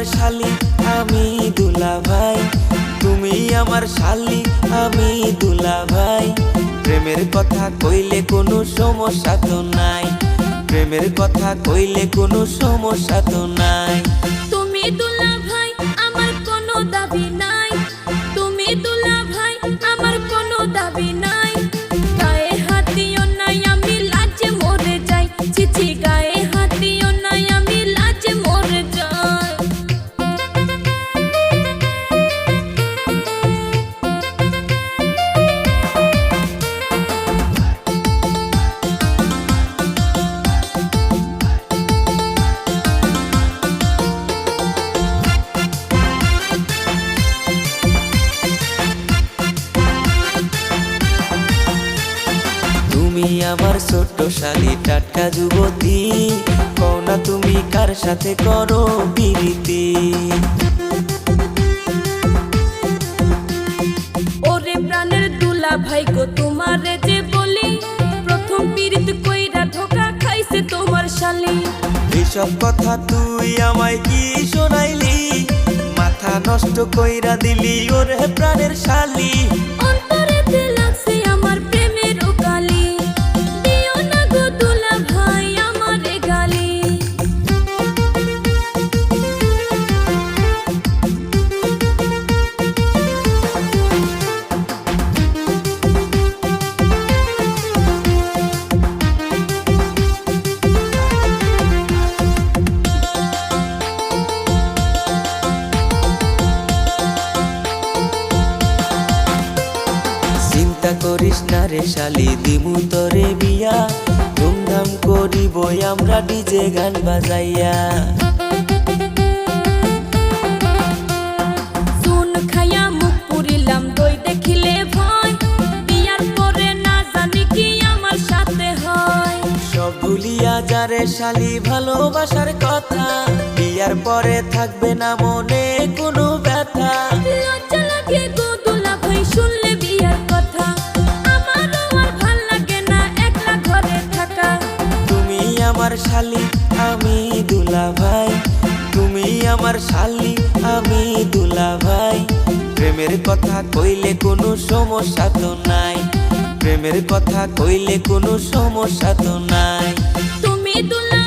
শালি, আমি দুলা ভাই তুমি আমার শালি, আমি দুলা ভাই প্রেমের কথা কইলে কোনো সমস্যা তো নাই। প্রেমের কথা কইলে কোনো সমস্যা তো নাই। তুমি আমার ছোট্ট শালি টাটকা যুবতী। কওনা তুমি কার সাথে করো বিরতি ওরে প্রাণের দুলা ভাই গো তোমারে যে বলি প্রথম পীড়িত কইরা ধোকা খাইছে তোমার শালি। এসব কথা তুই আমায় কি শোনাইলি? মাথা নষ্ট কইরা দিলি ওরে প্রাণের শালি। করিস না রে শালি দিমু তোরে বিয়া। ধুমধাম করিব আমরা ডিজে গান বাজাইয়া। ভুলিয়া যারে শালি ভালোবাসার কথা। বিয়ার পরে থাকবে না মনে কোনো ব্যথা। লজ্জা লাগে আমার শালি, আমি দুলা ভাই তুমি আমার শালি, আমি দুলা ভাই প্রেমের কথা কইলে কোনো সমস্যা তো নাই। প্রেমের কথা কইলে কোনো সমস্যা তো নাই। তুমি দুলা